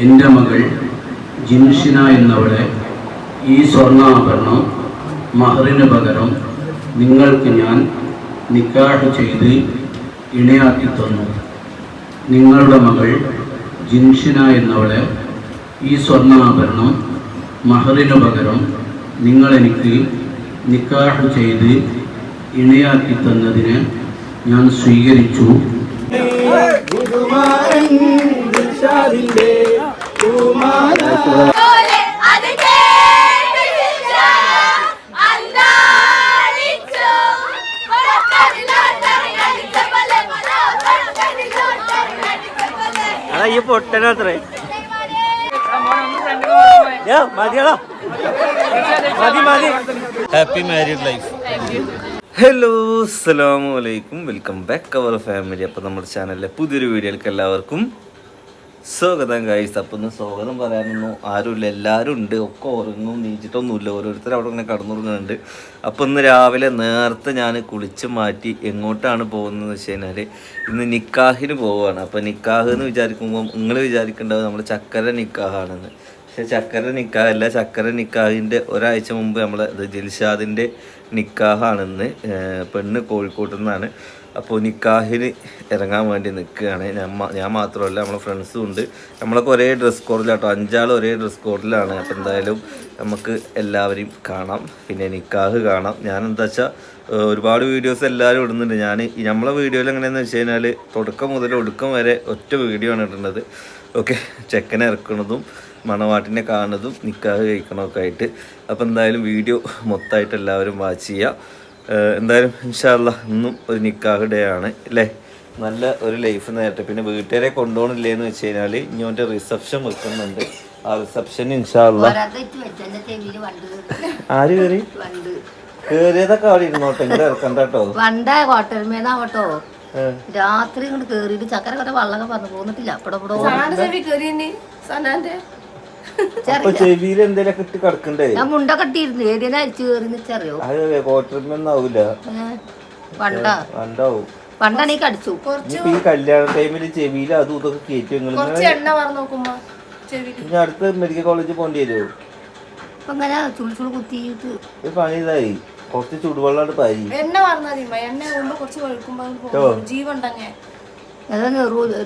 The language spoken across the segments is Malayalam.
എന്റെ മകൾ ജിൻഷിന എന്നവളെ ഈ സ്വർണാഭരണം മഹറിന് പകരം നിങ്ങൾക്ക് ഞാൻ നിക്കാഹ് ചെയ്ത് ഇണയാക്കി തന്നു. നിങ്ങളുടെ മകൾ ജിൻഷിന എന്നവളെ ഈ സ്വർണാഭരണം മഹറിന് പകരം നിങ്ങളെനിക്ക് നിക്കാഹ് ചെയ്ത് ഇണയാക്കി തന്നതിന് ഞാൻ സ്വീകരിച്ചു. അത് അതാ ഈ പൊട്ടനത്രേ മതിയാളോ മതി മതി. ഹാപ്പി മാരീഡ് ലൈഫ് ഹലോ അസ്സലാമു അലൈക്കും വെൽക്കം ബാക്ക് അവർ ഫാമിലി അപ്പോൾ നമ്മുടെ ചാനലിലെ പുതിയൊരു വീഡിയോയിലേക്ക് എല്ലാവർക്കും സ്വാഗതം ഗൈസ് അപ്പം ഇന്ന് സ്വാഗതം പറയാനൊന്നും ആരുമില്ല. എല്ലാവരും ഉണ്ട്. ഒക്കെ ഉറങ്ങും. നീച്ചിട്ടൊന്നുമില്ല. ഓരോരുത്തർ അവിടെ ഇങ്ങനെ കടന്നുറങ്ങുന്നുണ്ട്. അപ്പം ഇന്ന് രാവിലെ നേരത്തെ ഞാൻ കുളിച്ച് മാറ്റി എങ്ങോട്ടാണ് പോകുന്നതെന്ന് വെച്ച് കഴിഞ്ഞാൽ ഇന്ന് നിക്കാഹിന് പോവുകയാണ് അപ്പം നിക്കാഹ് എന്ന് വിചാരിക്കുമ്പോൾ നിങ്ങൾ വിചാരിക്കേണ്ടത് നമ്മൾ ചക്കര നിക്കാഹാണെന്ന്. പക്ഷെ ചക്കര നിക്കാഹല്ല. ചക്കര നിക്കാഹിന്റെ ഒരാഴ്ച മുമ്പ് നമ്മൾ ദിൽഷാദിന്റെ നിക്കാഹാണെന്ന് പെണ്ണ് കോഴിക്കോട്ട് നിന്നാണ് അപ്പോൾ നിക്കാഹിന് ഇറങ്ങാൻ വേണ്ടി നിൽക്കുകയാണ്. ഞാൻ മാത്രമല്ല നമ്മളെ ഫ്രണ്ട്സും ഉണ്ട്. നമ്മളൊക്കെ ഒരേ ഡ്രസ് കോഡിലാട്ടോ അഞ്ചാൾ ഒരേ ഡ്രസ് കോഡിലാണ് അപ്പോൾ എന്തായാലും നമുക്ക് എല്ലാവരെയും കാണാം. പിന്നെ നിക്കാഹ് കാണാം. ഞാൻ എന്താ വെച്ചാൽ ഒരുപാട് വീഡിയോസ് എല്ലാവരും ഇടുന്നുണ്ട്. ഞാൻ നമ്മളെ വീഡിയോയിൽ എങ്ങനെയാണെന്ന് വെച്ച് കഴിഞ്ഞാൽ തുടക്കം മുതൽ ഒടുക്കം വരെ ഒറ്റ വീഡിയോ ആണ് ഇടുന്നത്. ഓക്കെ. ചെക്കനെ ഇറക്കുന്നതും മണവാട്ടിനെ കാണുന്നതും നിക്കാഹ് കഴിക്കണമൊക്കെ ആയിട്ട്. അപ്പോൾ എന്തായാലും വീഡിയോ മൊത്തമായിട്ട് എല്ലാവരും വാച്ച് ചെയ്യുക എന്തായാലും ഇൻഷാല്ല ഇന്നും ഒരു നിക്കാഹ് ഡേ ആണ് അല്ലേ നല്ല ഒരു ലൈഫ് നേരത്തെ. പിന്നെ വീട്ടുകാരെ കൊണ്ടുപോകണില്ലേന്ന് വെച്ച് കഴിഞ്ഞാൽ ഇങ്ങോട്ട് റിസപ്ഷൻ വെക്കുന്നുണ്ട്. ആ റിസപ്ഷൻ ഇൻഷാല്ല ആര് കയറി കയറിയതൊക്കെ അവിടെ ഇരുന്നോട്ടെ ഇങ്ങനെ ഇറക്കണ്ട കേട്ടോ വണ്ട രാത്രി ഇങ്ങോട്ട് കേറിയിട്ട് ചക്കര കഥ വള്ളൊക്കെ പറഞ്ഞു പോന്നിട്ടില്ല. അപ്പടപ്പടോ അപ്പൊ ചെവിയിൽ എന്തെങ്കിലുമൊക്കെ ഇട്ട് കിടക്കണ്ടേ? ഞാൻ മുണ്ട കട്ടിയിരുന്നു. ഏതിനാ അരിച്ചു കയറി നിച്ചറിയോ അത് കോട്ടർമെന്നാവൂല വണ്ട ഉണ്ടാവും വണ്ടാണ് ഈ കടിച്ചു. ഇനിയിപ്പോ ഈ കല്യാണ ടൈമിൽ ചെവിയിൽ അതും ഇതൊക്കെ കയറ്റി നിങ്ങൾ എണ്ണ പറഞ്ഞു നോക്കുമ്പോ ചെവിക്ക് ഇനി അടുത്ത് മെഡിക്കൽ കോളേജിൽ പോകേണ്ടി വരുമോ അപ്പൊ ഇങ്ങനെ ചുളി ചുളി കുത്തിയിട്ട്. ഇത് പണി ഇതായി. കുറച്ച് ചൂടുവെള്ളം പാരി എണ്ണ പറഞ്ഞാൽ എണ്ണ ആകുമ്പോ കുറച്ച് അതാണ്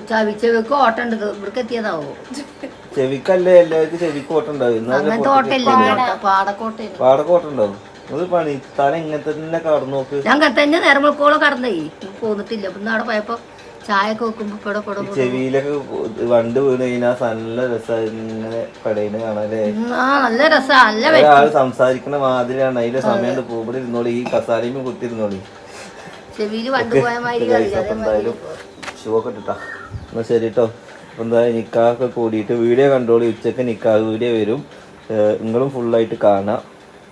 ചവിച്ചവക്ക് ഓട്ടം ഇവിടേക്ക് എത്തിയതാവോ? ചെവിക്കല്ലേ എല്ലാവർക്കും ചെവിക്ക് ഓട്ടുണ്ടാവും അങ്ങനത്തെ ഓട്ടമില്ല പാടക്കോട്ടയില്ല പാടൊക്കെ ഓട്ടുണ്ടാവും അത് പണി തല ഇങ്ങനത്തെ തന്നെ കടന്നു നോക്ക്. ഞാൻ തന്നെ നേരം വിളിക്കോളം കടന്നേ. പോന്നിട്ടില്ല. പിന്നെ അവിടെ പോയപ്പോ ചായ ഒക്കെ വെക്കുമ്പോ ചെവിയിലൊക്കെ വണ്ട് വീണ് കഴിഞ്ഞാൽ നല്ല രസം. പെടയിന് കാണാല്ലേ നല്ല രസം. ഒരാൾ സംസാരിക്കണ മാതിരിയാണ്. അതിന്റെ സമയം പൂവിടെ ഇരുന്നോളി. ഈ കസാലയും കുത്തിരുന്നോളി ചെവിയിൽ വണ്ട് പോയ മാതിരി എന്തായാലും ഷൂ ഒക്കെ ഇട്ടിട്ടാ. എന്നാ ശരി കേട്ടോ എന്തായാലും നിക്കാഹൊക്കെ കൂടിയിട്ട് വീഡിയോ കണ്ടോളി ഉച്ചയ്ക്ക് നിക്കാഹ് വീഡിയോ വരും. നിങ്ങളും ഫുള്ളായിട്ട് കാണാം.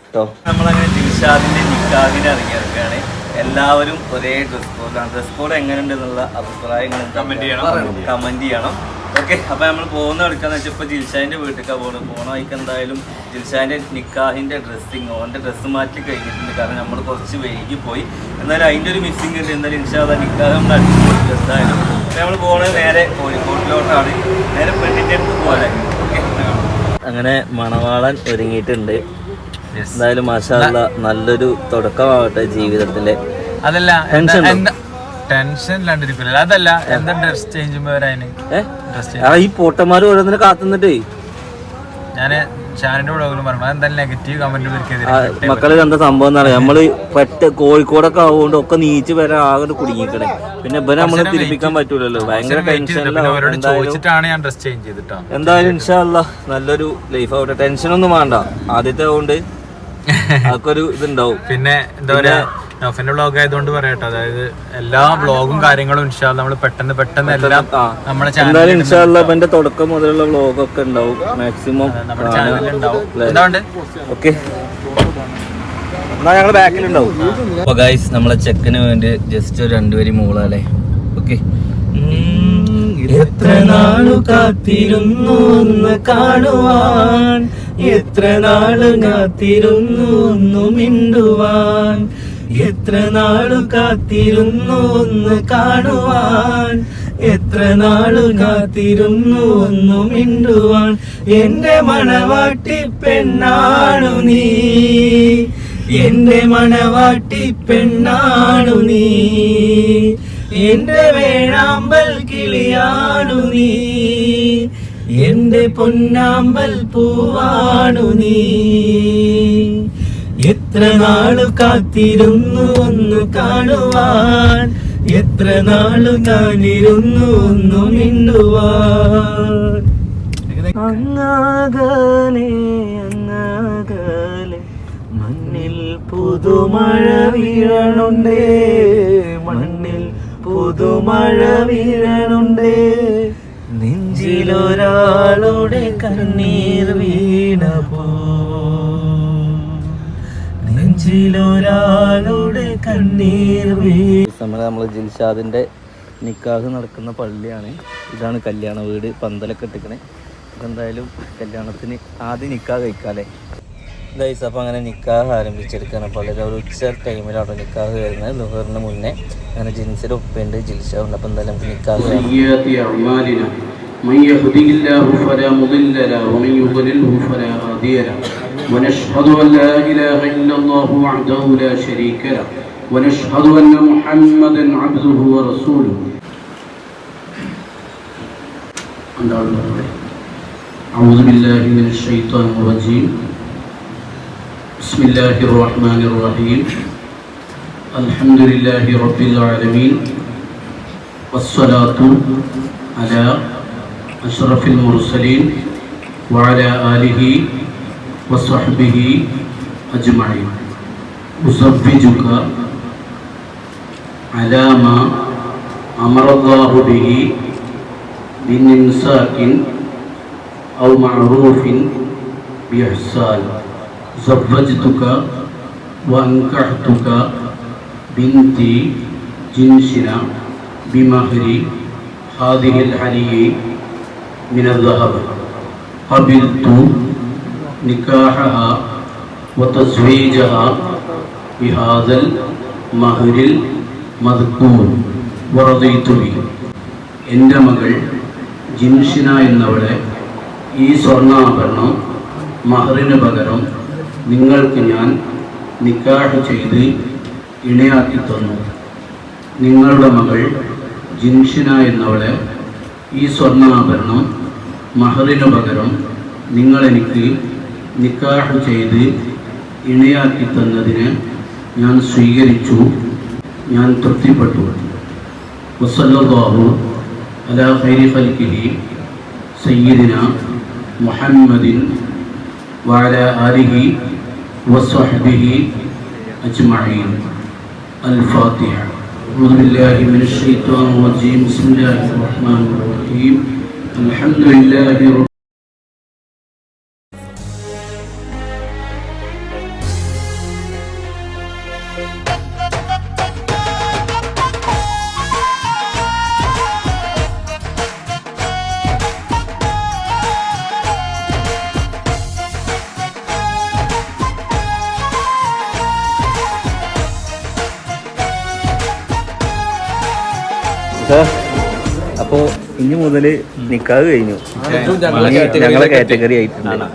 കേട്ടോ നമ്മളങ്ങനെ ദിൽഷാദിന്റെ നിക്കാഹിന് ഇറങ്ങിയിരിക്കുകയാണ്. എല്ലാവരും ഒരേ ഡ്രസ് കോഡാണ് ഡ്രസ് കോഡ് എങ്ങനെയുണ്ട് എന്നുള്ള അഭിപ്രായങ്ങൾ കമന്റ് ചെയ്യണം. കമന്റ് ചെയ്യണം. ഓക്കെ അപ്പോൾ നമ്മൾ പോകുന്ന എടുക്കാന്ന് വെച്ചാൽ ഇപ്പൊ ജിൽഷാന്റെ വീട്ടിലേക്കാണ് പോകുന്നത് പോണ വഴിക്ക് എന്തായാലും ജിൽഷാന്റെ നിക്കാഹിന്റെ ഡ്രസ്സിങ് ഓന്റെ ഡ്രസ്സ് മാറ്റി കഴിഞ്ഞിട്ടുണ്ട്. കാരണം നമ്മൾ കുറച്ച് വൈകി പോയി എന്നാലും അതിന്റെ ഒരു മിസ്സിങ് ഉണ്ട്. എന്നാലും ഇൻഷാല്ല നിക്കാഹ് നമ്മൾ അടിച്ചു പോയി എന്തായാലും. നമ്മൾ നേരെ കോഴിക്കോട്ടിലോട്ടാണ്. നേരെ പെണ്ണിന്റെ അടുത്ത് പോലെ അങ്ങനെ മണവാളൻ ഒരുങ്ങിയിട്ടുണ്ട്. എന്തായാലും മാഷാല്ല നല്ലൊരു തുടക്കമാവട്ടെ ജീവിതത്തിലെ. അതല്ല ടെൻഷൻ ഇല്ലാണ്ടിരിക്കില്ല അതല്ല എന്താ ഡ്രസ് ചേഞ്ച് ഈ പോട്ടന്മാര് ഓരോന്നിനെ കാത്തുന്നിട്ടേ. ഞാൻ ഷാനിന്റെ പറഞ്ഞു അതെന്തായാലും നെഗറ്റീവ് കമന്റ് മക്കൾ എന്താ സംഭവം എന്ന് പറയാം നമ്മൾ പെട്ട കോഴിക്കോടൊക്കെ ആവുകൊണ്ട് ഒക്കെ നീച്ച് വരാൻ ആകെ കുടുങ്ങിക്കണേ. പിന്നെ ഇവനെ നമ്മൾ തിരിപ്പിക്കാൻ പറ്റൂലല്ലോ. ഭയങ്കര ചോദിച്ചിട്ടാണ് ഞാൻ ഡ്രസ് ചേഞ്ച് ചെയ്തിട്ടോ. എന്തായാലും ഇൻഷാല്ല നല്ലൊരു ലൈഫ് ആവട്ടെ. ടെൻഷനൊന്നും വേണ്ട. ആദ്യത്തെ കൊണ്ട് അതൊക്കെ ഒരു ഇതുണ്ടാവും. പിന്നെ എന്താ പറയാ? നൗഫിന്റെ ബ്ലോഗ് ആയതുകൊണ്ട് പറയട്ടെ. അതായത് എല്ലാ ബ്ലോഗും കാര്യങ്ങളും ഇൻഷാൽ നമ്മൾ പെട്ടെന്ന് പെട്ടെന്ന് എല്ലാം. നമ്മുടെ ചാനലിൽ ഇൻഷാല്ല തുടക്കം മുതലുള്ള വ്ളോഗൊക്കെ ഉണ്ടാവും. മാക്സിമം നമ്മുടെ ചാനലിൽ ഉണ്ടാവും. ഓക്കെ എന്നാ ബാക്കിലുണ്ടാവും. അപ്പൊ ഗൈസ് നമ്മളെ ചെക്കന് വേണ്ടി ജസ്റ്റ് ഒരു രണ്ടുപേരി മൂളാലേ ഓക്കെ എത്ര നാളു കാത്തിരുന്നു ഒന്ന് കാണുവാൻ? എത്ര നാൾ കാത്തിരുന്നു ഒന്ന് മിണ്ടുവാൻ? എത്ര നാളു കാത്തിരുന്നു ഒന്ന് കാണുവാൻ? എത്ര നാളു കാത്തിരുന്നു ഒന്നു മിണ്ടുവാൻ? എന്റെ മണവാട്ടി പെണ്ണാണു നീ. എന്റെ മണവാട്ടി പെണ്ണാണു നീ. എന്റെ വേണാമ്പൽ കിളിയാണു നീ. എന്റെ പൊന്നാമ്പൽ പൂവാണു നീ. എത്ര നാളു കാത്തിരുന്നു ഒന്ന് കാണുവാൻ? എത്ര നാളു ഞാനിരുന്നു ഒന്ന് മിണ്ടുവാൻ? അങ്ങാകലെ അങ്ങാകലെ മണ്ണിൽ പുതുമഴ വീഴണുണ്ടേ. മണ്ണിൽ പുതുമഴ വീഴണുണ്ടേ. നെഞ്ചിലൊരാളുടെ കണ്ണീർ വീണപ്പോ നെഞ്ചിലൊരാളുടെ കണ്ണീർ വീ നമ്മൾ നമ്മൾ ജിൽഷാദിന്റെ നിക്കാഹ് നടക്കുന്ന പള്ളിയാണ് ഇതാണ് കല്യാണ വീട് പന്തലൊക്കെ ഇട്ടിക്കണേ അപ്പം എന്തായാലും കല്യാണത്തിന് ആദ്യം നിക്കാഹ് കഴിക്കാല്ലേ ഗൈസ് അപ്പോൾ അങ്ങനെ നിക്കാഹ് ആരംഭിച്ചെടുക്കുകയാണ് പള്ളിയിൽ ഒരു ഉച്ച ടൈമിലാണ് നിക്കാഹ് വരുന്നത് ലുഹറിന് മുന്നേ അങ്ങനെ ജിൻസിൻ്റെ ഉപ്പയുണ്ട് ജിൽഷ ഉണ്ട് അപ്പോൾ എന്തായാലും നമുക്ക് നിക്കാഹ് കാണാം. سيئات أعمالنا من يهده الله فلا مضل له ومن يضلله فلا هادي له ونشهد أن لا إله إلا الله وحده لا شريك له ونشهد أن محمدا عبده ورسوله. أعوذ بالله من الشيطان الرجيم. بسم الله الرحمن الرحيم. الحمد لله رب العالمين والصلاة على أشرف المرسلين وعلى آله وصحبه أجمعين. أزوجك على ما أمر الله به من إمساك أو معروف بإحسان. زوجتك وأنكحتك بنتي جنسنا بمهر هذه الحلي من الذهب. قبلت نكاحها وتزويجها بهذا المهر المذكور ورضيت به എൻ്റെ മകൾ ജിൻഷിന എന്നവളെ ഈ സ്വർണ്ണാഭരണം മഹറിന് പകരം നിങ്ങൾക്ക് ഞാൻ നിക്കാഹ് ചെയ്ത് ഇണയാക്കി തന്നു നിങ്ങളുടെ മകൾ ജിൻഷിന എന്നവളെ ഈ സ്വർണ്ണാഭരണം മഹറിന് പകരം നിങ്ങളെനിക്ക് നിക്കാഹ് ചെയ്ത് ഇണയാക്കി തന്നതിന് ഞാൻ സ്വീകരിച്ചു ഞാൻ തൃപ്തിപ്പെട്ടു വസല്ലല്ലാഹു അലാ ഖൈരി ഖൽഖിഹി സയ്യിദിന മുഹമ്മദിൻ وعلى آله وصحبه أجمعين الفاتحة أعوذ بالله من الشيطان الرجيم بسم الله الرحمن الرحيم الحمد لله رب ഇനി മുതൽ നിക്കാഹ് കഴിഞ്ഞു. ഞങ്ങളെ കാറ്റഗറി ആയിട്ടുണ്ട്.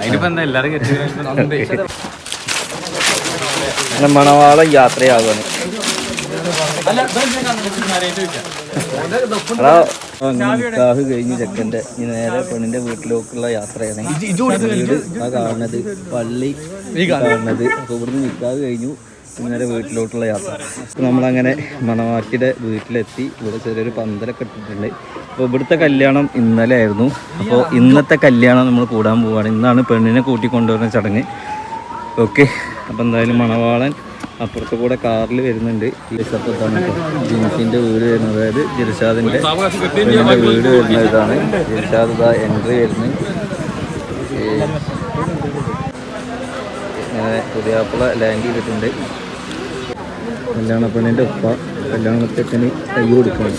മണവാളം യാത്രയാകാണ് എടാ, നിക്കാഹ് കഴിഞ്ഞ് ചെക്കന്റെ ഈ നേരെ പെണ്ണിന്റെ വീട്ടിലേക്കുള്ള യാത്രയാണ്. വീട് ആ കാണുന്നത്. പള്ളി കാണുന്നത്. അപ്പൊ ഇവിടുന്ന് നിക്കാഹ് കഴിഞ്ഞു. നേരെ വീട്ടിലോട്ടുള്ള യാത്ര. നമ്മളങ്ങനെ മണവാട്ടിയുടെ വീട്ടിലെത്തി. ഇവിടെ ചെറിയൊരു പന്തലൊക്കെ ഇട്ടിട്ടുണ്ട്. അപ്പോൾ ഇവിടുത്തെ കല്യാണം ഇന്നലെ ആയിരുന്നു. അപ്പോൾ ഇന്നത്തെ കല്യാണം നമ്മൾ കൂടാൻ പോവുകയാണ് ഇന്നാണ് പെണ്ണിനെ കൂട്ടിക്കൊണ്ടുവരുന്ന ചടങ്ങ്. ഓക്കെ. അപ്പോൾ എന്തായാലും മണവാളൻ അപ്പുറത്ത് കൂടെ കാറിൽ വരുന്നുണ്ട്. ഈ ജിൻസിന്റെ വീട് വരുന്നത്. അതായത് ജിർഷാദിന്റെ പെണ്ണിന്റെ വീട് വരുന്ന ഇതാണ്. ജിർഷാദ് ഇതാ എൻട്രി വരുന്നത്. പുതിയാപ്പിള ലാൻഡ് ചെയ്തിട്ടുണ്ട്. കല്യാണ പെണ്ണിന്റെ ഉപ്പ കല്യാണത്തിന് കൈ കൊടുക്കണം.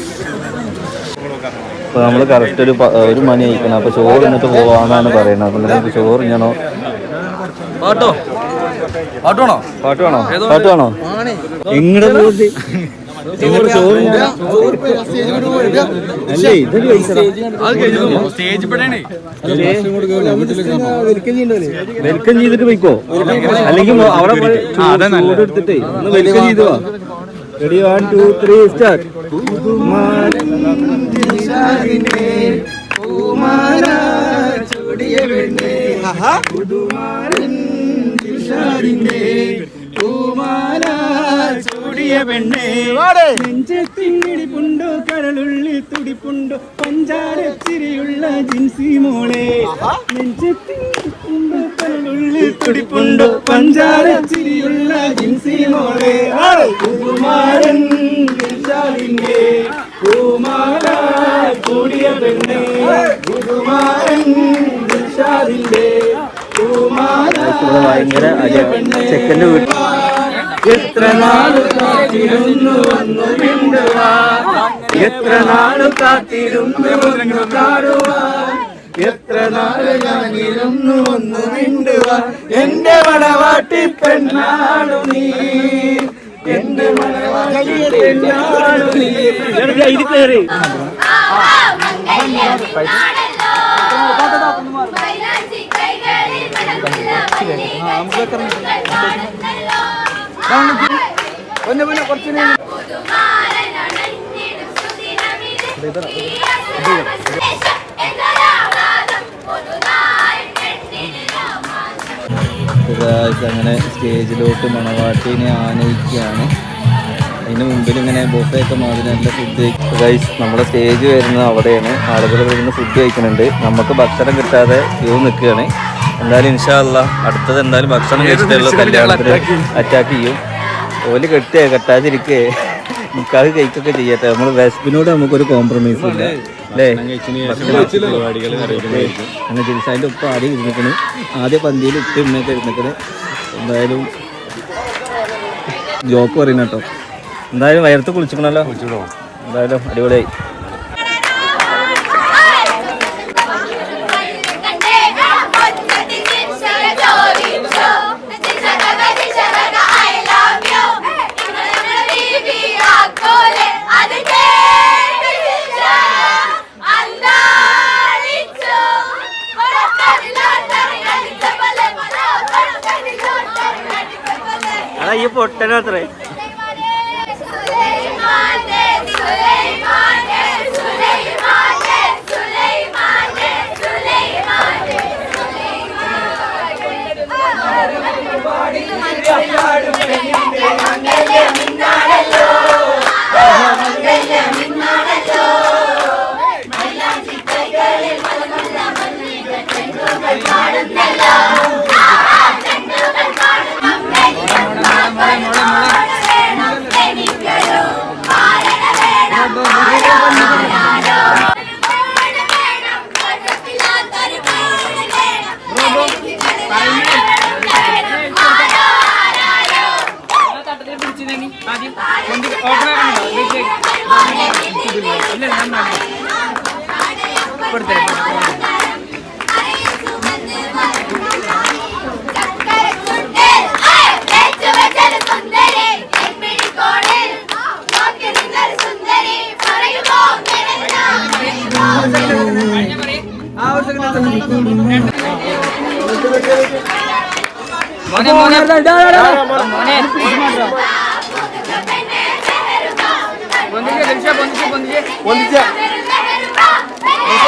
അപ്പോൾ നമ്മൾ കറക്റ്റ് ഒരു ഒരു മണി അയക്കണം അപ്പോൾ ചോറ് എന്നിട്ട് പോവാന്നാണ് പറയുന്നത്. അപ്പോൾ നമുക്ക് ചോറ് ഞാനോ പാട്ടോ? പാട്ടോണോ പാട്ടു വേണോ? പാട്ട് വെൽക്കം ചെയ്തിട്ട് പോയിക്കോ? അല്ലെങ്കിൽ അവിടെ എടുത്തിട്ട് ഒന്ന് വെൽക്കം ചെയ്തു ready one two three start ചൂടിയ പെണ്ണേ. നെഞ്ചത്തിടിപ്പുണ്ടോ കരളുള്ളി തുടിപ്പുണ്ടോ. പഞ്ചാരത്തിരിയുള്ള ജിൻസി മോളെ. നെഞ്ചത്തിടിപ്പുണ്ടോ കരളുള്ളി തുടിപ്പുണ്ടോ. പഞ്ചാരത്തിരിയുള്ള ജിൻസി മോളെ. കുമാരൻ കുമാര കൂടിയ പെണ്ണേ. കുമാരൻ ഭയങ്കര ചെക്കന്റെ വീട്ടിൽ എത്ര നാൾ കാത്തിരുന്നു വന്നു മിണ്ടുവാ? എത്ര നാൾ കാത്തിരുന്നു വന്നു കാണുവാൻ എത്ര നാൾ ഞാനിരുന്നു വന്നു മിണ്ടുവാ? എന്റെ മണവാട്ടി പെണ്ണാണു നീ. എന്റെ മണവാട്ടി പെണ്ണാണു നീ. അങ്ങനെ സ്റ്റേജിലോട്ട് മണവാട്ടിനെ ആനയിക്കുകയാണ്. അതിന് മുമ്പിൽ ഇങ്ങനെ ബൊഫയൊക്കെ മാതിരി നല്ല ഫുഡ് ഗൈസ് നമ്മുടെ സ്റ്റേജ് വരുന്നത് അവിടെയാണ്. ആളുകൾ വരുന്ന ഫുഡ് കഴിക്കുന്നുണ്ട്. നമുക്ക് ഭക്ഷണം കിട്ടാതെ ക്യൂ നിൽക്കുകയാണ്. എന്തായാലും ഇൻഷാല്ല അടുത്തത് എന്തായാലും ഭക്ഷണം കഴിച്ചിട്ടുള്ള കല്യാണത്തിന് അറ്റാക്ക് ചെയ്യും. ഓൽ കെട്ടിയേ കെട്ടാതിരിക്കേ. നിക്കാതെ കഴിക്കൊക്കെ ചെയ്യട്ടെ നമ്മൾ വെസ്പിനോട് നമുക്കൊരു കോംപ്രമൈസ് ഇല്ല. അല്ലേ? അങ്ങനെ ജിൽസാന്റെ ഉപ്പ് ആദ്യം ഇരുന്നിക്കണ്. ആദ്യ പന്തിയിൽ ഉപ്പ് ഉമ്മയൊക്കെ ഇരുന്നിക്കണ്? എന്തായാലും ജോക്ക് പറയുന്ന കേട്ടോ എന്തായാലും വയർത്ത് കുളിച്ചിക്കണല്ലോ. എന്തായാലും അടിപൊളിയായി. അതാ ഈ പൊട്ടനത്രേ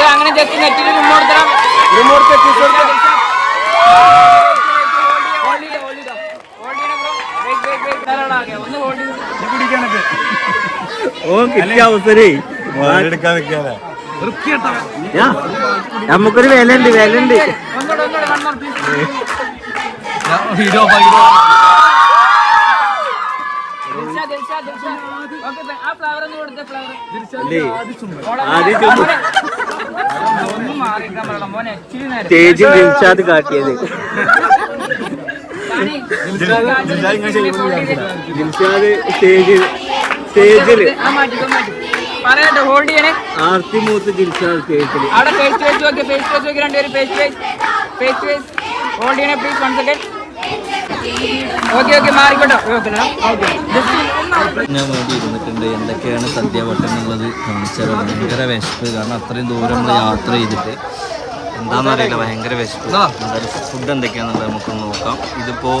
അങ്ങനെ ജസ്റ്റ് നെറ്റിൽ റിമോട്ട് തരാം ഓ കിട്ടിയ അവസരേ. നമുക്കൊരു വില ഉണ്ട് വില ഉണ്ട് ഇച്ചിരി നേരം. സ്റ്റേജിൽ ദിൽഷാദ് കാട്ടിയത്. ദിൽഷാദ് സ്റ്റേജിൽ മാറ്റി പറയട്ടെ ഹോൾഡ് ചെയ്യണേ. ആർത്തി മൂത്ത് ദിൽഷാദ് സ്റ്റേജിൽ. അവിടെ ഫേസ് ഫേസ് നോക്കി ഫേസ് ഫേസ് നോക്കി രണ്ടുപേരും face face face face hold ചെയ്യണേ please one second okay okay മാറിക്കോട്ടെ. Okay okay ഞാൻ വേണ്ടി ഇരുന്നിട്ടുണ്ട് എന്തൊക്കെയാണ് സദ്യ വട്ടം എന്നുള്ളത് കാണിച്ചത് ഭയങ്കര വിശപ്പ്. കാരണം അത്രയും ദൂരം നമ്മൾ യാത്ര ചെയ്തിട്ട് എന്താണെന്നറിയില്ല ഭയങ്കര വിശപ്പ്. എന്തായാലും ഫുഡ് എന്തൊക്കെയാണെന്നുള്ളത് നമുക്കൊന്ന് നോക്കാം. ഇതിപ്പോ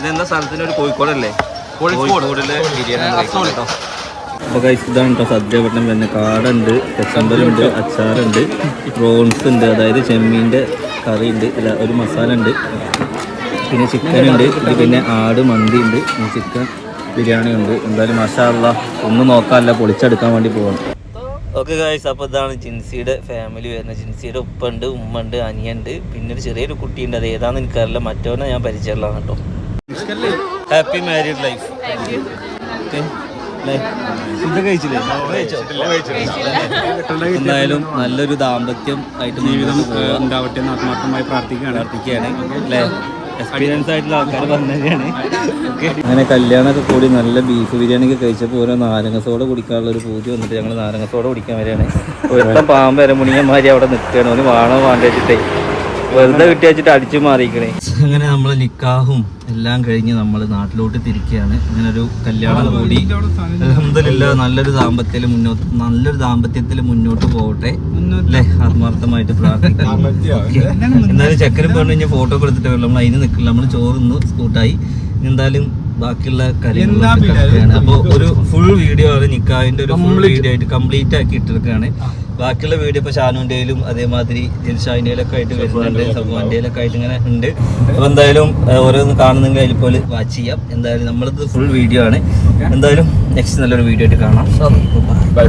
ഇതെന്താ സ്ഥലത്തിന് ഒരു കോഴിക്കോടല്ലേ? കോഴിക്കോടിലെ ബിരിയാണി കഴിക്കാം കേട്ടോ. അപ്പോൾ കൈസ് ഇതാണ് കേട്ടോ സദ്യ വട്ടം പിന്നെ കാടുണ്ട് കച്ചമ്പലുണ്ട് അച്ചാറുണ്ട് പ്രോൺസ് ഉണ്ട് അതായത് ചെമ്മീന്റെ കറി ഉണ്ട് അല്ല ഒരു മസാല ഉണ്ട് പിന്നെ ചിക്കൻ ഉണ്ട് ഇത് പിന്നെ ആട് മന്തി ഉണ്ട്. ചിക്കൻ ബിരിയാണി ഉണ്ട്. എന്തായാലും മസാല ഒന്നും നോക്കാനല്ല പൊളിച്ചെടുക്കാൻ വേണ്ടി പോകണം ഓക്കെ ഗായ്സ് അപ്പോൾ ഇതാണ് ജിൻസിയുടെ ഫാമിലി വരുന്നത്. ജിൻസിയുടെ ഉപ്പ ഉണ്ട് ഉമ്മ ഉണ്ട് അനിയുണ്ട് പിന്നെ ഒരു ചെറിയൊരു കുട്ടിയുണ്ട് അത് ഏതാണെന്ന് എനിക്കറിയില്ല. മറ്റവനെ ഞാൻ പരിചയമുള്ളതാണ് കേട്ടോ. ഹാപ്പി മാരീഡ് ലൈഫ് എന്തായാലും നല്ലൊരു ദാമ്പത്യം ആയിട്ട് ജീവിതം ഉണ്ടാവട്ടെ എന്ന് ആത്മാർത്ഥമായി പ്രാർത്ഥിക്കുകയാണ്. പ്രാർത്ഥിക്കുകയാണ്. അല്ലേ? എക്സ്പീരിയൻസ് ആയിട്ടുള്ള ആൾക്കാർ പറഞ്ഞതാണ് അങ്ങനെ കല്യാണമൊക്കെ കൂടി നല്ല ബീഫ് ബിരിയാണി ഒക്കെ കഴിച്ചപ്പോൾ ഓരോ നാരങ്ങ സോഡ കുടിക്കാനുള്ള ഒരു പൂതി വന്നിട്ട് ഞങ്ങൾ നാരങ്ങ സോഡ കുടിക്കാൻ വരികയാണ്. ഒരുത്തം പാമ്പ് വരമുണിയന്മാരി അവിടെ നിൽക്കുകയാണ്. ഒരു വാണോ വാണ്ട വെച്ചിട്ടേ. വെറുതെ കിട്ടി വെച്ചിട്ട് അടിച്ചു മാറിക്കണേ അങ്ങനെ നമ്മൾ നിക്കാഹും എല്ലാം കഴിഞ്ഞ് നമ്മൾ നാട്ടിലോട്ട് തിരിക്കുകയാണ്. അങ്ങനെ ഒരു കല്യാണം കൂടി. അലഹമില്ല നല്ലൊരു ദാമ്പത്യത്തിൽ മുന്നോട്ട് നല്ലൊരു ദാമ്പത്യത്തിൽ മുന്നോട്ട് പോകട്ടെ. അല്ലേ? ആത്മാർത്ഥമായിട്ട് പ്രാർത്ഥിക്കാം. എന്നാലും ചക്കരം പറഞ്ഞു കഴിഞ്ഞാൽ ഫോട്ടോ ഒക്കെ എടുത്തിട്ട് നമ്മൾ അതിന് നിൽക്കില്ല നമ്മൾ ചോറുന്നു സ്കൂട്ടായി. എന്തായാലും ബാക്കിയുള്ള കാര്യങ്ങളും അപ്പോൾ ഒരു ഫുൾ വീഡിയോ ആണ് നിക്കാവിന്റെ ഒരു ഫുൾ വീഡിയോ ആയിട്ട് കംപ്ലീറ്റ് ആക്കി ഇട്ടിരിക്കുകയാണ്. ബാക്കിയുള്ള വീഡിയോ ഇപ്പോൾ ഷാനുന്റെയിലും അതേമാതിരി ദിൽഷാന്റെയിലൊക്കെ ആയിട്ട് വരുന്നുണ്ട്. സബുവാന്റെയിലൊക്കെ ആയിട്ട് ഇങ്ങനെ ഉണ്ട്. അപ്പോൾ എന്തായാലും ഓരോന്ന് കാണുന്നെങ്കിൽ അതിൽ പോലെ വാച്ച് ചെയ്യാം. എന്തായാലും നമ്മളത് ഫുൾ വീഡിയോ ആണ്. എന്തായാലും നെക്സ്റ്റ് നല്ലൊരു വീഡിയോ ആയിട്ട് കാണാം. ബൈ